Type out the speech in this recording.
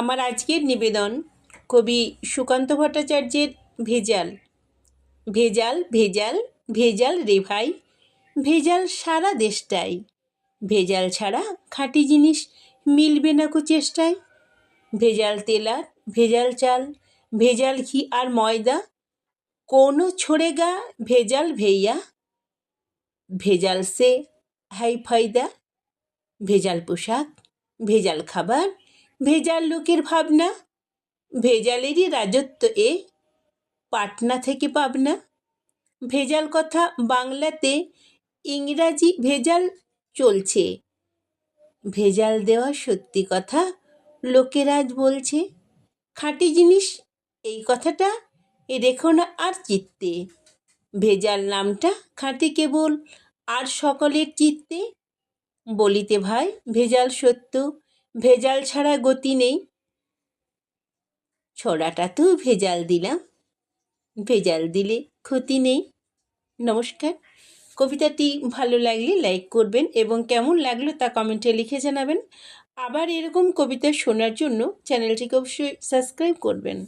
আমার আজকের নিবেদন কবি সুকান্ত ভট্টাচার্যের ভেজাল। ভেজাল ভেজাল ভেজাল রে ভাই, ভেজাল সারা দেশটাই। ভেজাল ছাড়া খাঁটি জিনিস মিলবে না চেষ্টায়। ভেজাল তেলার ভেজাল চাল, ভেজাল ঘি আর ময়দা, কোনো ছড়ে গা ভেজাল ভেইয়া। ভেজাল সে, হাই ফায়দা ভেজাল পোশাক, ভেজাল খাবার ভেজাল লোকের ভাবনা? ভেজালেরই রাজত্ব এ? পাটনা থেকে পাবনা? ভেজাল কথা বাংলাতে ইংরাজি ভেজাল চলছে। ভেজাল দেওয়া সত্যি কথা লোকেরা আজ বলছে। খাঁটি জিনিস, এই কথাটা রেখো না আর চিত্তে। ভেজাল নামটা খাঁটি কেবল আর সকলের চিত্তে। বলিতে ভাই, ভেজাল সত্য। ভেজাল ছাড়া গতি নেই। ছড়াটা তো ভেজাল দিলাম। ভেজাল দিলে ক্ষতি নেই। নমস্কার। কবিতাটি ভালো লাগলে লাইক করবেন এবং কেমন লাগল তা কমেন্টে লিখে জানাবেন। আবার এরকম কবিতা শোনার জন্য চ্যানেলটিকে অবশ্যই সাবস্ক্রাইব করবেন।